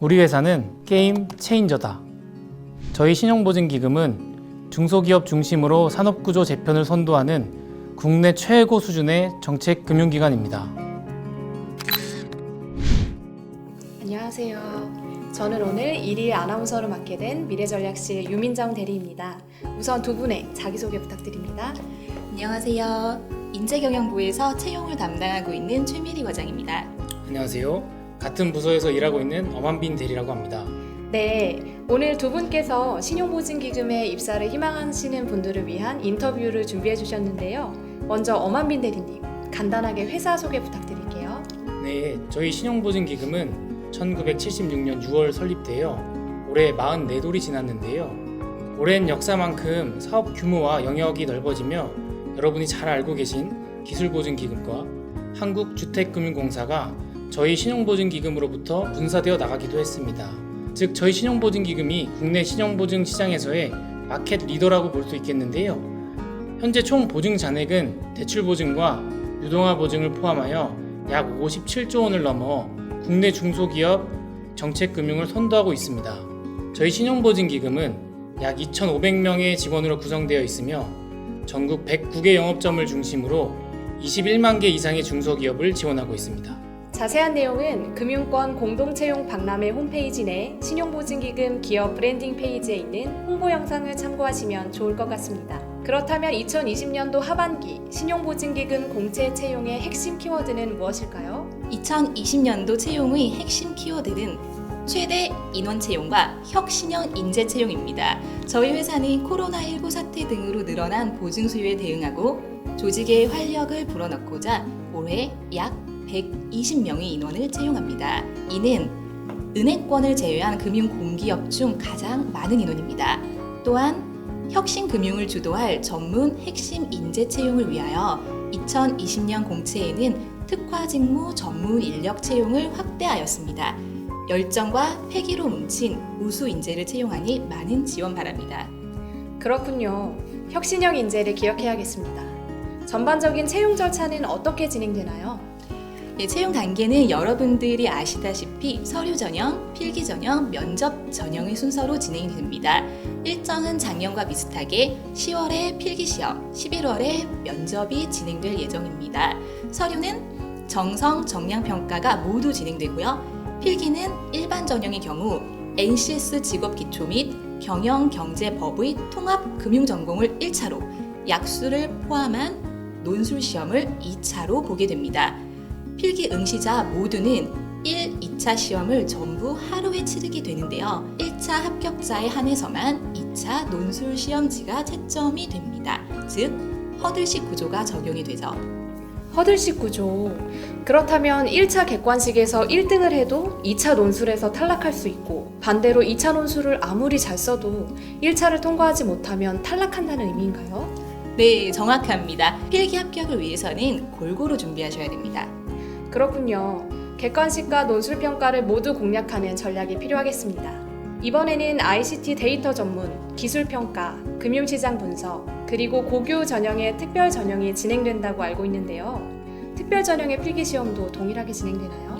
우리 회사는 게임 체인저다. 저희 신용보증기금은 중소기업 중심으로 산업구조 재편을 선도하는 국내 최고 수준의 정책 금융기관입니다. 안녕하세요. 저는 오늘 일일 아나운서로 맡게 된 미래전략실 유민정 대리입니다. 우선 두 분의 자기소개 부탁드립니다. 안녕하세요. 인재경영부에서 채용을 담당하고 있는 최미리 과장입니다. 안녕하세요. 같은 부서에서 일하고 있는 엄한빈 대리라고 합니다. 네, 오늘 두 분께서 신용보증기금에 입사를 희망하시는 분들을 위한 인터뷰를 준비해 주셨는데요. 먼저 엄한빈 대리님, 간단하게 회사 소개 부탁드릴게요. 네, 저희 신용보증기금은 1976년 6월 설립되어 올해 44돌이 지났는데요. 오랜 역사만큼 사업 규모와 영역이 넓어지며 여러분이 잘 알고 계신 기술보증기금과 한국주택금융공사가 저희 신용보증기금으로부터 분사되어 나가기도 했습니다. 즉, 저희 신용보증기금이 국내 신용보증 시장에서의 마켓 리더라고 볼 수 있겠는데요. 현재 총 보증 잔액은 대출 보증과 유동화 보증을 포함하여 약 57조 원을 넘어 국내 중소기업 정책 금융을 선도하고 있습니다. 저희 신용보증기금은 약 2,500명의 직원으로 구성되어 있으며 전국 109개 영업점을 중심으로 21만 개 이상의 중소기업을 지원하고 있습니다. 자세한 내용은 금융권 공동채용 박람회 홈페이지 내 신용보증기금 기업 브랜딩 페이지에 있는 홍보 영상을 참고하시면 좋을 것 같습니다. 그렇다면 2020년도 하반기 신용보증기금 공채 채용의 핵심 키워드는 무엇일까요? 2020년도 채용의 핵심 키워드는 최대 인원 채용과 혁신형 인재 채용입니다. 저희 회사는 코로나19 사태 등으로 늘어난 보증 수요에 대응하고 조직의 활력을 불어넣고자 올해 약 120명의 인원을 채용합니다. 이는 은행권을 제외한 금융 공기업 중 가장 많은 인원입니다. 또한 혁신 금융을 주도할 전문 핵심 인재 채용을 위하여 2020년 공채에는 특화 직무 전문 인력 채용을 확대하였습니다. 열정과 패기로 뭉친 우수 인재를 채용하니 많은 지원 바랍니다. 그렇군요. 혁신형 인재를 기억해야겠습니다. 전반적인 채용 절차는 어떻게 진행되나요? 예, 채용 단계는 여러분들이 아시다시피 서류 전형, 필기 전형, 면접 전형의 순서로 진행이 됩니다. 일정은 작년과 비슷하게 10월에 필기 시험, 11월에 면접이 진행될 예정입니다. 서류는 정성, 정량 평가가 모두 진행되고요. 필기는 일반 전형의 경우 NCS 직업 기초 및 경영 경제 법의 통합 금융 전공을 1차로, 약수를 포함한 논술 시험을 2차로 보게 됩니다. 필기 응시자 모두는 1, 2차 시험을 전부 하루에 치르게 되는데요. 1차 합격자에 한해서만 2차 논술 시험지가 채점이 됩니다. 즉, 허들식 구조가 적용이 되죠. 허들식 구조. 그렇다면 1차 객관식에서 1등을 해도 2차 논술에서 탈락할 수 있고 반대로 2차 논술을 아무리 잘 써도 1차를 통과하지 못하면 탈락한다는 의미인가요? 네, 정확합니다. 필기 합격을 위해서는 골고루 준비하셔야 됩니다. 그렇군요. 객관식과 논술 평가를 모두 공략하는 전략이 필요하겠습니다. 이번에는 ICT 데이터 전문, 기술 평가, 금융시장 분석, 그리고 고교 전형의 특별 전형이 진행된다고 알고 있는데요. 특별 전형의 필기 시험도 동일하게 진행되나요?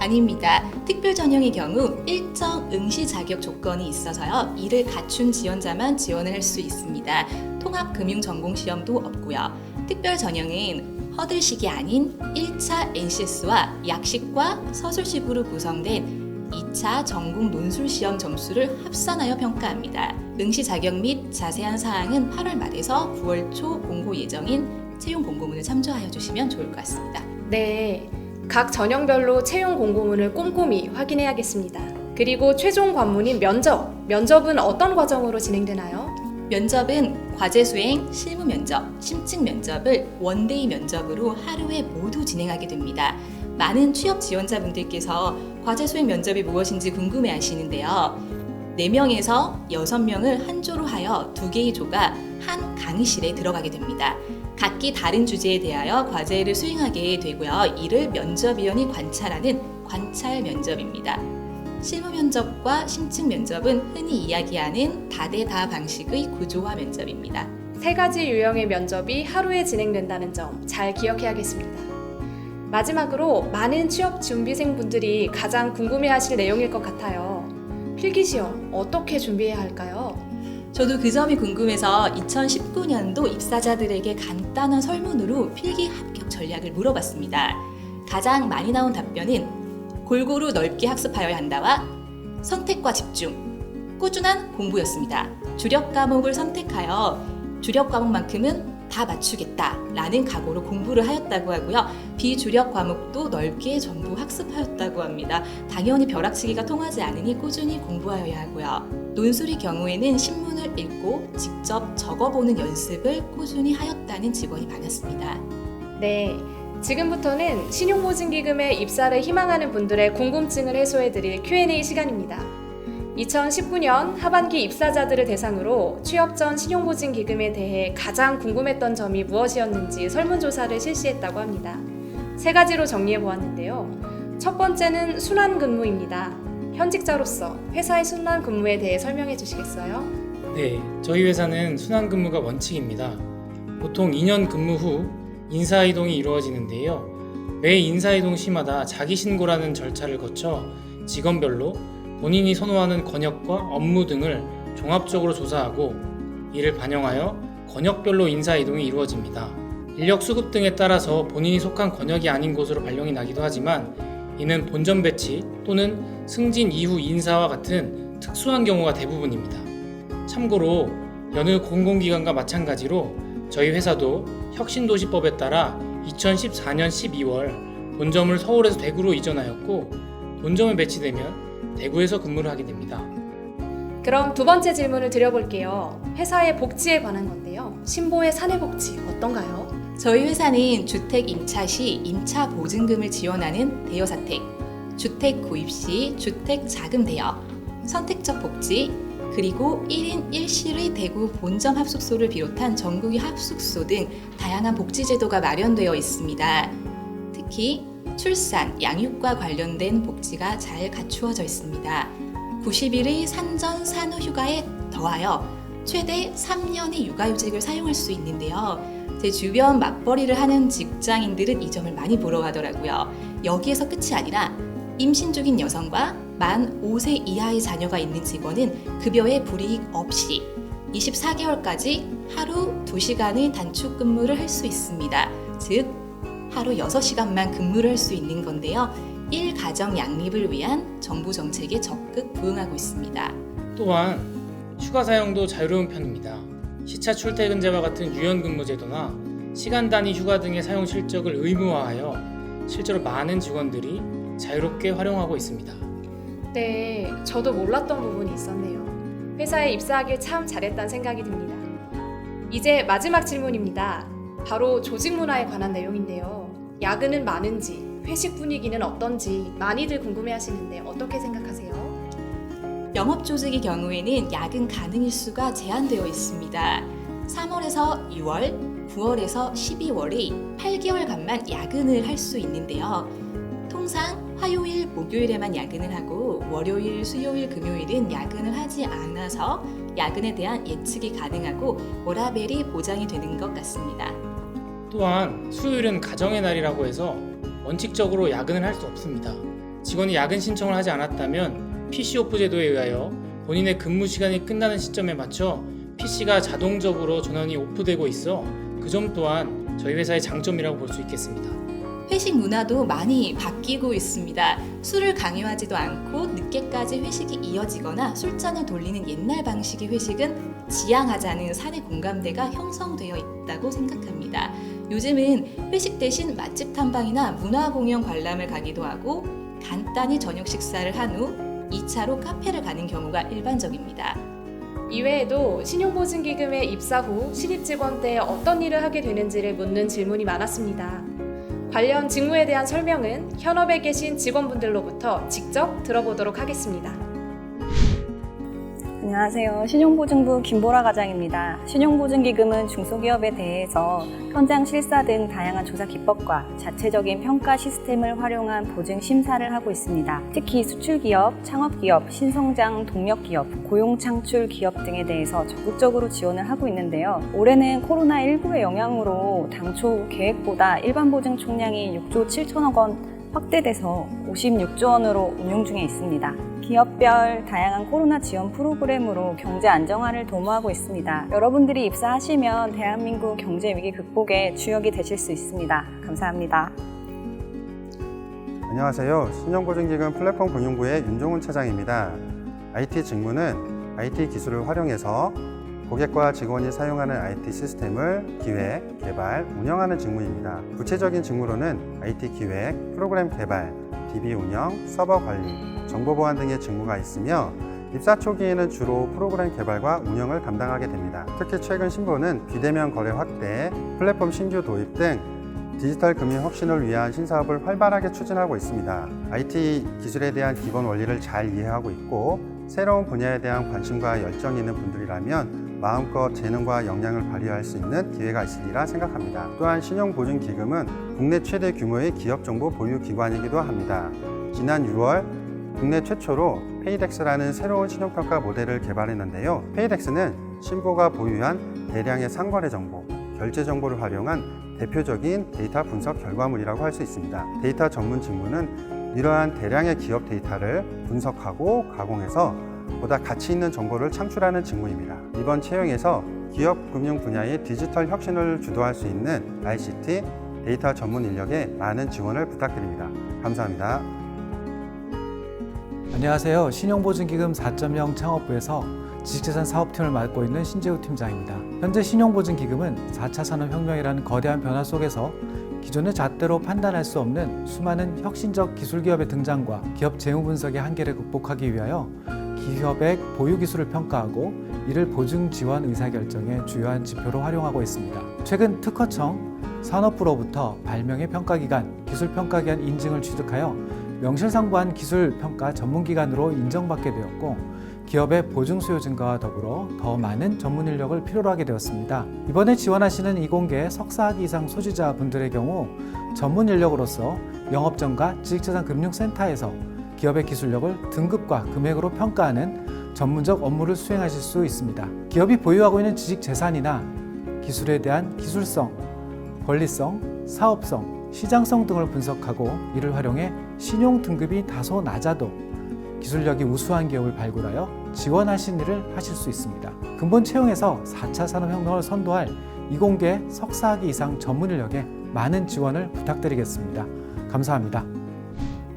아닙니다. 특별 전형의 경우 일정 응시 자격 조건이 있어서요. 이를 갖춘 지원자만 지원을 할 수 있습니다. 통합 금융 전공 시험도 없고요. 특별 전형은 허들식이 아닌 1차 NCS와 약식과 서술식으로 구성된 2차 전공 논술 시험 점수를 합산하여 평가합니다. 응시 자격 및 자세한 사항은 8월 말에서 9월 초 공고 예정인 채용 공고문을 참조하여 주시면 좋을 것 같습니다. 네. 각 전형별로 채용 공고문을 꼼꼼히 확인해야겠습니다. 그리고 최종 관문인 면접. 면접은 어떤 과정으로 진행되나요? 면접은 과제 수행, 실무 면접, 심층 면접을 원데이 면접으로 하루에 모두 진행하게 됩니다. 많은 취업 지원자분들께서 과제 수행 면접이 무엇인지 궁금해 하시는데요. 4명에서 6명을 한 조로 하여 두 개의 조가 한 강의실에 들어가게 됩니다. 각기 다른 주제에 대하여 과제를 수행하게 되고요. 이를 면접위원이 관찰하는 관찰 면접입니다. 실무 면접과 심층 면접은 흔히 이야기하는 다대다 방식의 구조화 면접입니다. 세 가지 유형의 면접이 하루에 진행된다는 점 잘 기억해야겠습니다. 마지막으로 많은 취업 준비생 분들이 가장 궁금해하실 내용일 것 같아요. 필기 시험 어떻게 준비해야 할까요? 저도 그 점이 궁금해서 2019년도 입사자들에게 간단한 설문으로 필기 합격 전략을 물어봤습니다. 가장 많이 나온 답변은 골고루 넓게 학습하여야 한다와 선택과 집중, 꾸준한 공부였습니다. 주력 과목을 선택하여 주력 과목만큼은 다 맞추겠다라는 각오로 공부를 하였다고 하고요. 비주력 과목도 넓게 전부 학습하였다고 합니다. 당연히 벼락치기가 통하지 않으니 꾸준히 공부하여야 하고요. 논술의 경우에는 신문을 읽고 직접 적어보는 연습을 꾸준히 하였다는 직원이 많았습니다. 네. 지금부터는 신용보증기금에 입사를 희망하는 분들의 궁금증을 해소해드릴 Q&A 시간입니다. 2019년 하반기 입사자들을 대상으로 취업 전 신용보증기금에 대해 가장 궁금했던 점이 무엇이었는지 설문조사를 실시했다고 합니다. 세 가지로 정리해 보았는데요. 첫 번째는 순환 근무입니다. 현직자로서 회사의 순환 근무에 대해 설명해 주시겠어요? 네, 저희 회사는 순환 근무가 원칙입니다. 보통 2년 근무 후 인사 이동이 이루어지는데요. 매 인사 이동 시마다 자기 신고라는 절차를 거쳐 직원별로 본인이 선호하는 권역과 업무 등을 종합적으로 조사하고 이를 반영하여 권역별로 인사 이동이 이루어집니다. 인력 수급 등에 따라서 본인이 속한 권역이 아닌 곳으로 발령이 나기도 하지만 이는 본전 배치 또는 승진 이후 인사와 같은 특수한 경우가 대부분입니다. 참고로 여느 공공기관과 마찬가지로 저희 회사도 혁신도시법에 따라 2014년 12월 본점을 서울에서 대구로 이전하였고 본점에 배치되면 대구에서 근무를 하게 됩니다. 그럼 두 번째 질문을 드려볼게요. 회사의 복지에 관한 건데요. 신보의 사내 복지 어떤가요? 저희 회사는 주택 임차 시 임차 보증금을 지원하는 대여 사택, 주택 구입 시 주택 자금 대여, 선택적 복지, 그리고 1인 1실의 대구 본점 합숙소를 비롯한 전국의 합숙소 등 다양한 복지 제도가 마련되어 있습니다. 특히 출산, 양육과 관련된 복지가 잘 갖추어져 있습니다. 90일의 산전 산후 휴가에 더하여 최대 3년의 육아휴직을 사용할 수 있는데요. 제 주변 맞벌이를 하는 직장인들은 이 점을 많이 부러워하더라고요. 여기에서 끝이 아니라 임신 중인 여성과 만 5세 이하의 자녀가 있는 직원은 급여에 불이익 없이 24개월까지 하루 2시간의 단축 근무를 할 수 있습니다. 즉, 하루 6시간만 근무를 할 수 있는 건데요. 1가정 양립을 위한 정부 정책에 적극 부응하고 있습니다. 또한 휴가 사용도 자유로운 편입니다. 시차 출퇴근제와 같은 유연 근무 제도나 시간 단위 휴가 등의 사용 실적을 의무화하여 실제로 많은 직원들이 자유롭게 활용하고 있습니다. 네, 저도 몰랐던 부분이 있었네요. 회사에 입사하길 참 잘했다는 생각이 듭니다. 이제 마지막 질문입니다. 바로 조직 문화에 관한 내용인데요. 야근은 많은지, 회식 분위기는 어떤지 많이들 궁금해 하시는데 어떻게 생각하세요? 영업 조직의 경우에는 야근 가능 일수가 제한되어 있습니다. 3월에서 6월, 9월에서 12월의 8개월간만 야근을 할 수 있는데요. 통상 화요일, 목요일에만 야근을 하고 월요일, 수요일, 금요일은 야근을 하지 않아서 야근에 대한 예측이 가능하고 워라벨이 보장이 되는 것 같습니다. 또한 수요일은 가정의 날이라고 해서 원칙적으로 야근을 할 수 없습니다. 직원이 야근 신청을 하지 않았다면 PC 오프 제도에 의하여 본인의 근무 시간이 끝나는 시점에 맞춰 PC가 자동적으로 전원이 오프되고 있어 그 점 또한 저희 회사의 장점이라고 볼 수 있겠습니다. 회식 문화도 많이 바뀌고 있습니다. 술을 강요하지도 않고 늦게까지 회식이 이어지거나 술잔을 돌리는 옛날 방식의 회식은 지향하자는 사내 공감대가 형성되어 있다고 생각합니다. 요즘은 회식 대신 맛집 탐방이나 문화 공연 관람을 가기도 하고 간단히 저녁 식사를 한 후 2차로 카페를 가는 경우가 일반적입니다. 이외에도 신용보증기금에 입사 후 신입 직원 때 어떤 일을 하게 되는지를 묻는 질문이 많았습니다. 관련 직무에 대한 설명은 현업에 계신 직원분들로부터 직접 들어보도록 하겠습니다. 안녕하세요. 신용보증부 김보라 과장입니다. 신용보증기금은 중소기업에 대해서 현장 실사 등 다양한 조사 기법과 자체적인 평가 시스템을 활용한 보증 심사를 하고 있습니다. 특히 수출기업, 창업기업, 신성장 동력기업, 고용창출 기업 등에 대해서 적극적으로 지원을 하고 있는데요. 올해는 코로나19의 영향으로 당초 계획보다 일반 보증 총량이 6조 7천억 원 확대돼서 56조 원으로 운용 중에 있습니다. 기업별 다양한 코로나 지원 프로그램으로 경제 안정화를 도모하고 있습니다. 여러분들이 입사하시면 대한민국 경제 위기 극복에 주역이 되실 수 있습니다. 감사합니다. 안녕하세요. 신용보증기금 플랫폼 금융부의 윤종훈 차장입니다. IT 직무는 IT 기술을 활용해서 고객과 직원이 사용하는 IT 시스템을 기획, 개발, 운영하는 직무입니다. 구체적인 직무로는 IT 기획, 프로그램 개발, DB 운영, 서버 관리, 정보 보안 등의 직무가 있으며 입사 초기에는 주로 프로그램 개발과 운영을 담당하게 됩니다. 특히 최근 신보는 비대면 거래 확대, 플랫폼 신규 도입 등 디지털 금융 혁신을 위한 신사업을 활발하게 추진하고 있습니다. IT 기술에 대한 기본 원리를 잘 이해하고 있고 새로운 분야에 대한 관심과 열정이 있는 분들이라면 마음껏 재능과 역량을 발휘할 수 있는 기회가 있으리라 생각합니다. 또한 신용보증기금은 국내 최대 규모의 기업정보 보유 기관이기도 합니다. 지난 6월 국내 최초로 페이덱스라는 새로운 신용평가 모델을 개발했는데요. 페이덱스는 신보가 보유한 대량의 상거래 정보, 결제 정보를 활용한 대표적인 데이터 분석 결과물이라고 할 수 있습니다. 데이터 전문 직무는 이러한 대량의 기업 데이터를 분석하고 가공해서 보다 가치 있는 정보를 창출하는 직무입니다. 이번 채용에서 기업 금융 분야의 디지털 혁신을 주도할 수 있는 ICT 데이터 전문 인력에 많은 지원을 부탁드립니다. 감사합니다. 안녕하세요. 신용보증기금 4.0 창업부에서 지식재산 사업팀을 맡고 있는 신재우 팀장입니다. 현재 신용보증기금은 4차 산업혁명이라는 거대한 변화 속에서 기존의 잣대로 판단할 수 없는 수많은 혁신적 기술 기업의 등장과 기업 재무 분석의 한계를 극복하기 위하여 기업의 보유 기술을 평가하고 이를 보증 지원 의사결정의 주요한 지표로 활용하고 있습니다. 최근 특허청, 산업부로부터 발명의 평가기관, 기술평가기관 인증을 취득하여 명실상부한 기술평가 전문기관으로 인정받게 되었고 기업의 보증 수요 증가와 더불어 더 많은 전문 인력을 필요로 하게 되었습니다. 이번에 지원하시는 이공계 석사학위 이상 소지자분들의 경우 전문 인력으로서 영업정과 지식재산금융센터에서 기업의 기술력을 등급과 금액으로 평가하는 전문적 업무를 수행하실 수 있습니다. 기업이 보유하고 있는 지식 재산이나 기술에 대한 기술성, 권리성, 사업성, 시장성 등을 분석하고 이를 활용해 신용 등급이 다소 낮아도 기술력이 우수한 기업을 발굴하여 지원하신 일을 하실 수 있습니다. 근본 채용에서 4차 산업혁명을 선도할 이공계 석사학위 이상 전문 인력에 많은 지원을 부탁드리겠습니다. 감사합니다.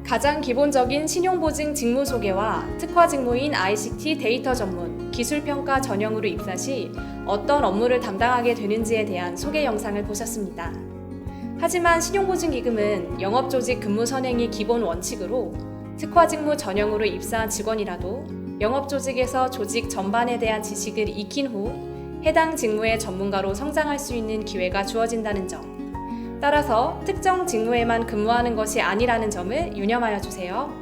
가장 기본적인 신용보증 직무 소개와 특화 직무인 ICT 데이터 전문, 기술평가 전형으로 입사 시 어떤 업무를 담당하게 되는지에 대한 소개 영상을 보셨습니다. 하지만 신용보증기금은 영업조직 근무 선행이 기본 원칙으로 특화 직무 전형으로 입사한 직원이라도 영업조직에서 조직 전반에 대한 지식을 익힌 후 해당 직무의 전문가로 성장할 수 있는 기회가 주어진다는 점. 따라서 특정 직무에만 근무하는 것이 아니라는 점을 유념하여 주세요.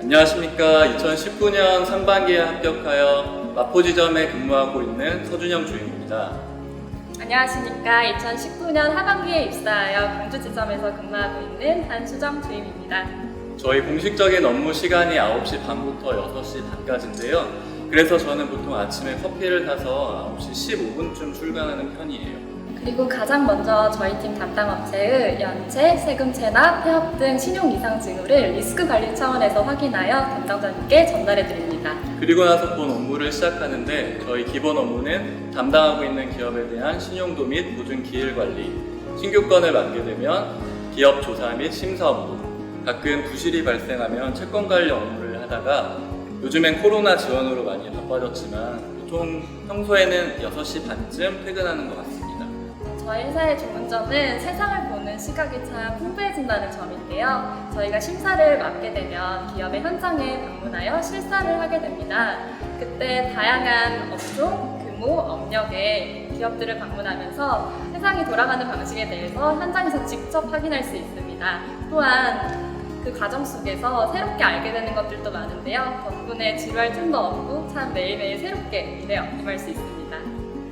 안녕하십니까. 2019년 상반기에 합격하여 마포지점에 근무하고 있는 서준영 주임입니다. 안녕하십니까. 2019년 하반기에 입사하여 광주지점에서 근무하고 있는 한수정 주임입니다. 저희 공식적인 업무 시간이 9시 반부터 6시 반까지인데요. 그래서 저는 보통 아침에 커피를 사서 9시 15분쯤 출근하는 편이에요. 그리고 가장 먼저 저희 팀 담당 업체의 연체, 세금 체납, 폐업 등 신용 이상 징후를 리스크 관리 차원에서 확인하여 담당자님께 전달해 드립니다. 그리고 나서 본 업무를 시작하는데 저희 기본 업무는 담당하고 있는 기업에 대한 신용도 및 보증 기일 관리, 신규 건을 맡게 되면 기업 조사 및 심사 업무, 가끔 부실이 발생하면 채권 관리 업무를 하다가 요즘엔 코로나 지원으로 많이 바빠졌지만 보통 평소에는 6시 반쯤 퇴근하는 것 같습니다. 저희 회사의 좋은 점은 세상을 보는 시각이 참 풍부해진다는 점인데요. 저희가 심사를 맡게 되면 기업의 현장에 방문하여 실사를 하게 됩니다. 그때 다양한 업종, 규모, 업력의 기업들을 방문하면서 세상이 돌아가는 방식에 대해서 현장에서 직접 확인할 수 있습니다. 또한 그 과정 속에서 새롭게 알게 되는 것들도 많은데요. 덕분에 지루할 틈도 없고 참 매일매일 새롭게 일에 임할 수 있습니다.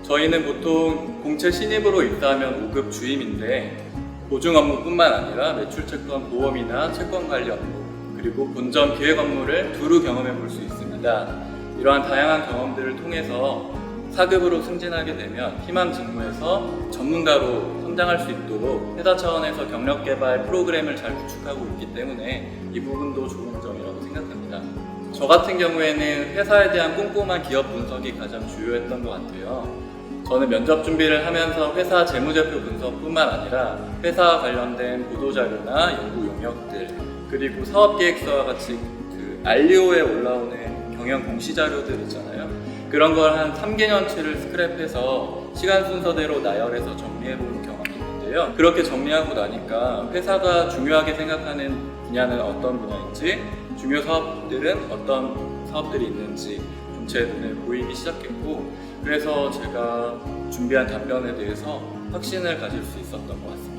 저희는 보통 공채 신입으로 입사하면 5급 주임인데 보증 업무뿐만 아니라 매출 채권 보험이나 채권 관리 업무 그리고 본점 기획 업무를 두루 경험해 볼 수 있습니다. 이러한 다양한 경험들을 통해서 4급으로 승진하게 되면 희망 직무에서 전문가로 성장할 수 있도록 회사 차원에서 경력 개발 프로그램을 잘 구축하고 있기 때문에 이 부분도 좋은 점이라고 생각합니다. 저 같은 경우에는 회사에 대한 꼼꼼한 기업 분석이 가장 주요했던 것 같아요. 저는 면접 준비를 하면서 회사 재무제표 분석뿐만 아니라 회사와 관련된 보도자료나 연구 용역들 그리고 사업계획서와 같이 그 알리오에 올라오는 경영 공시자료들 있잖아요. 그런 걸 한 3개년치를 스크랩해서 시간 순서대로 나열해서 정리해보는 경험이 있는데요. 그렇게 정리하고 나니까 회사가 중요하게 생각하는 분야는 어떤 분야인지 중요 사업들은 어떤 사업들이 있는지 좀 제 눈에 보이기 시작했고 그래서 제가 준비한 답변에 대해서 확신을 가질 수 있었던 것 같습니다.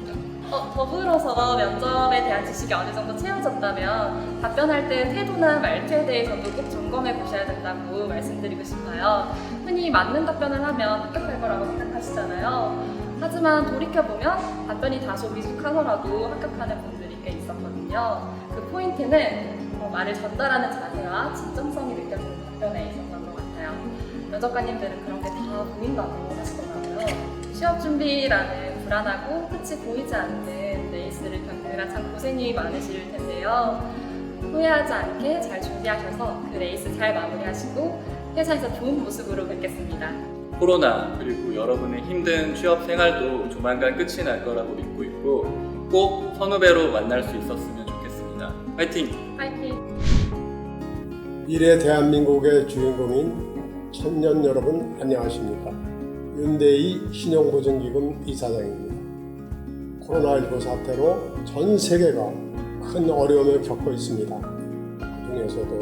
어, 더불어서 면접에 대한 지식이 어느 정도 채워졌다면 답변할 때 태도나 말투에 대해서도 꼭 점검해 보셔야 된다고 말씀드리고 싶어요. 흔히 맞는 답변을 하면 합격할 거라고 생각하시잖아요. 하지만 돌이켜보면 답변이 다소 미숙하더라도 합격하는 분들이 꽤 있었거든요. 그 포인트는 어, 말을 전달하는 자세와 진정성이 느껴지는 답변에 있었던 것 같아요. 면접관님들은 그런 게 다 보인다고 하시더라고요. 취업 준비라는 불안하고 끝이 보이지 않는 레이스를 겪느라 참 고생이 많으실 텐데요. 후회하지 않게 잘 준비하셔서 그 레이스 잘 마무리하시고 회사에서 좋은 모습으로 뵙겠습니다. 코로나 그리고 여러분의 힘든 취업 생활도 조만간 끝이 날 거라고 믿고 있고 꼭 선후배로 만날 수 있었으면 좋겠습니다. 화이팅! 파이팅! 미래 대한민국의 주인공인 청년 여러분 안녕하십니까? 윤대희 신용보증기금 이사장입니다. 코로나19 사태로 전 세계가 큰 어려움을 겪고 있습니다. 그 중에서도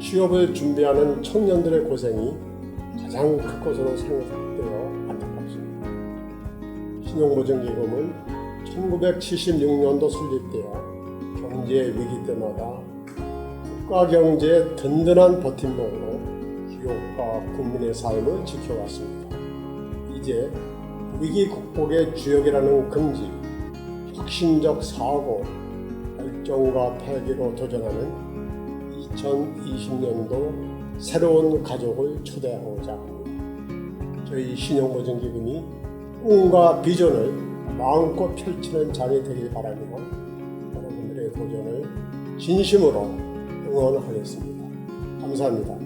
취업을 준비하는 청년들의 고생이 가장 클 것으로 생각되어 안타깝습니다. 신용보증기금은 1976년도 설립되어 경제 위기 때마다 국가 경제의 든든한 버팀목으로 기업과 국민의 삶을 지켜왔습니다. 이제 위기 극복의 주역이라는 긍지, 혁신적 사고, 열정과 패기로 도전하는 2020년도 새로운 가족을 초대하고자 합니다. 저희 신용보증기금이 꿈과 비전을 마음껏 펼치는 장이 되길 바라며 여러분들의 도전을 진심으로 응원하겠습니다. 감사합니다.